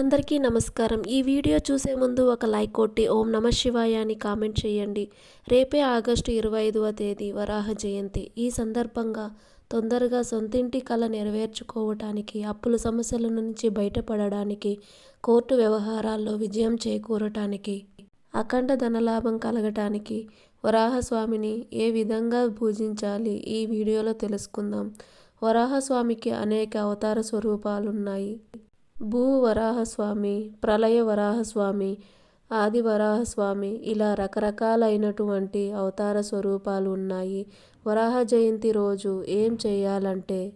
అందరికీ నమస్కారం. ఈ వీడియో చూసే ముందు ఒక లైక్ కొట్టి ఓం నమ శివాయ అని కామెంట్ చేయండి. రేపే ఆగస్టు ఇరవై ఐదవ తేదీ వరాహ జయంతి. ఈ సందర్భంగా తొందరగా సొంతింటి కళ నెరవేర్చుకోవటానికి అప్పుల సమస్యల నుంచి బయటపడడానికి కోర్టు వ్యవహారాల్లో విజయం చేకూరటానికి అఖండ ధనలాభం కలగటానికి వరాహస్వామిని ఏ విధంగా పూజించాలి ఈ వీడియోలో తెలుసుకుందాం. వరాహస్వామికి అనేక అవతార స్వరూపాలున్నాయి. భూ వరాహస్వామి ప్రళయ వరాహస్వామి ఆది వరాహస్వామి ఇలా రకరకాలైనటువంటి అవతార స్వరూపాలు ఉన్నాయి. వరాహ జయంతి రోజు ఏం చేయాలంటే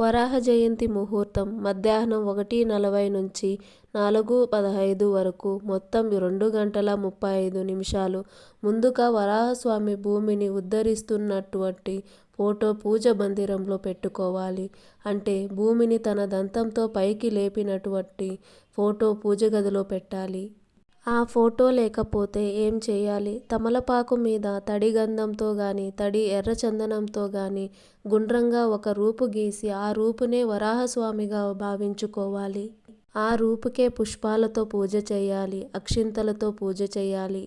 వరాహ జయంతి ముహూర్తం మధ్యాహ్నం ఒకటి నలభై నుంచి నాలుగు పదహైదు వరకు మొత్తం రెండు గంటల ముప్పై ఐదు నిమిషాలు. ముందుగా వరాహస్వామి భూమిని ఉద్ధరిస్తున్నటువంటి ఫోటో పూజ మందిరంలో పెట్టుకోవాలి. అంటే భూమిని తన దంతంతో పైకి లేపినటువంటి ఫోటో పూజ గదిలో పెట్టాలి. ఆ ఫోటో లేకపోతే ఏం చేయాలి? తమలపాకు మీద తడి గంధంతో గాని తడి ఎర్రచందనంతో గాని గుండ్రంగా ఒక రూపు గీసి ఆ రూపునే వరాహస్వామిగా భావించుకోవాలి. ఆ రూపుకే పుష్పాలతో పూజ చేయాలి అక్షింతలతో పూజ చేయాలి.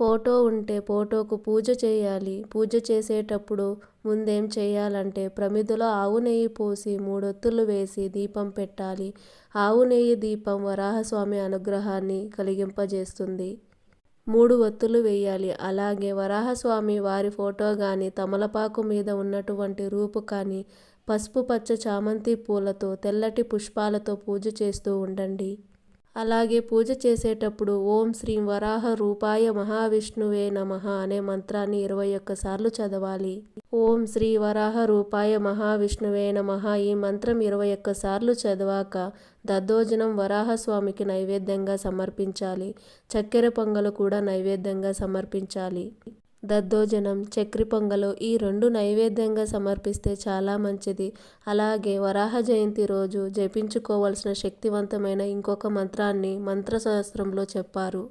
ఫోటో ఉంటే ఫోటోకు పూజ చేయాలి. పూజ చేసేటప్పుడు ముందేం చేయాలంటే ప్రమిదలో ఆవు నెయ్యి పోసి మూడొత్తులు వేసి దీపం పెట్టాలి. ఆవు నెయ్యి దీపం వరాహస్వామి అనుగ్రహాన్ని కలిగింపజేస్తుంది. మూడు ఒత్తులు వేయాలి. అలాగే వరాహస్వామి వారి ఫోటో కానీ తమలపాకు మీద ఉన్నటువంటి రూపు కానీ పసుపు పచ్చ చామంతి పూలతో తెల్లటి పుష్పాలతో పూజ చేస్తూ ఉండండి. అలాగే పూజ చేసేటప్పుడు ఓం శ్రీ వరాహ రూపాయ మహావిష్ణువే నమ అనే మంత్రాన్ని ఇరవై ఒక్కసార్లు చదవాలి. ఓం శ్రీ వరాహ రూపాయ మహావిష్ణువే నమ ఈ మంత్రం ఇరవై ఒక్కసార్లు చదివాక దద్దోజనం వరాహస్వామికి నైవేద్యంగా సమర్పించాలి. చక్కెర పొంగలు కూడా నైవేద్యంగా సమర్పించాలి. దద్దోజనం చక్రి పొంగలు ఈ రెండు నైవేద్యంగా సమర్పిస్తే చాలా మంచిది. అలాగే వరాహ జయంతి రోజు జపించుకోవలసిన శక్తివంతమైన ఇంకొక మంత్రాన్ని మంత్రశాస్త్రంలో చెప్పారు.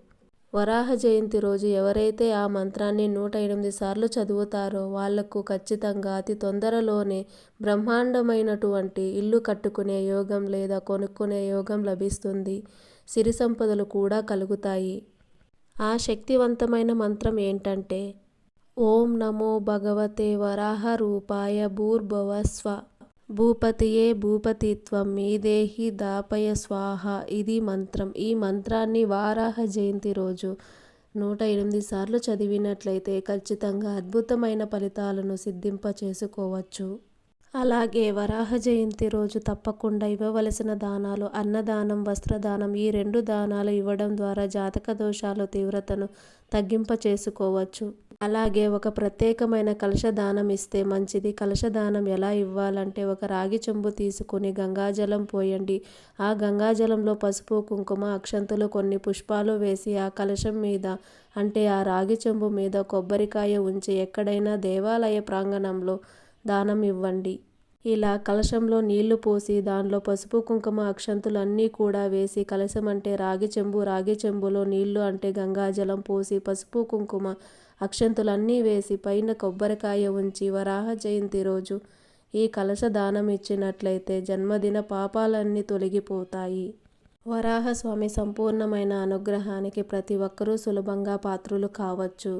వరాహ జయంతి రోజు ఎవరైతే ఆ మంత్రాన్ని నూట ఎనిమిది సార్లు చదువుతారో వాళ్ళకు ఖచ్చితంగా అతి తొందరలోనే బ్రహ్మాండమైనటువంటి ఇల్లు కట్టుకునే యోగం లేదా కొనుక్కునే యోగం లభిస్తుంది. సిరి సంపదలు కూడా కలుగుతాయి. ఆ శక్తివంతమైన మంత్రం ఏంటంటే ఓం నమో భగవతే వరాహ రూపాయ భూర్భువస్వ భూపతియే భూపతిత్వం మీదేహి దాపయ స్వాహ. ఇది మంత్రం. ఈ మంత్రాన్ని వారాహ జయంతి రోజు నూట ఎనిమిది సార్లు చదివినట్లయితే ఖచ్చితంగా అద్భుతమైన ఫలితాలను సిద్ధింప చేసుకోవచ్చు అలాగే వరాహ జయంతి రోజు తప్పకుండా ఇవ్వవలసిన దానాలు అన్నదానం వస్త్రదానం ఈ రెండు దానాలు ఇవ్వడం ద్వారా జాతక దోషాలు తీవ్రతను తగ్గింప చేసుకోవచ్చు. అలాగే ఒక ప్రత్యేకమైన కలశదానం ఇస్తే మంచిది. కలశదానం ఎలా ఇవ్వాలంటే ఒక రాగి చెంబు తీసుకొని గంగాజలం పోయండి. ఆ గంగాజలంలో పసుపు కుంకుమ అక్షంతులు కొన్ని పుష్పాలు వేసి ఆ కలశం మీద అంటే ఆ రాగి చెంబు మీద కొబ్బరికాయ ఉంచి ఎక్కడైనా దేవాలయ ప్రాంగణంలో దానం ఇవ్వండి ఇలా కలశంలో నీళ్ళు పోసి దానిలో పసుపు కుంకుమ అక్షంతులు అన్నీ కూడా వేసి కలశం అంటే రాగి చెంబు రాగి చెంబులో నీళ్ళు అంటే గంగాజలం పోసి పసుపు కుంకుమ అక్షంతులు అన్నీ వేసి పైన కొబ్బరికాయ ఉంచి వరాహ జయంతి రోజు ఈ కలశ దానం ఇచ్చినట్లయితే జన్మదిన పాపాలన్నీ తొలగిపోతాయి. వరాహస్వామి సంపూర్ణమైన అనుగ్రహానికి ప్రతి ఒక్కరూ సులభంగా పాత్రులు కావచ్చు.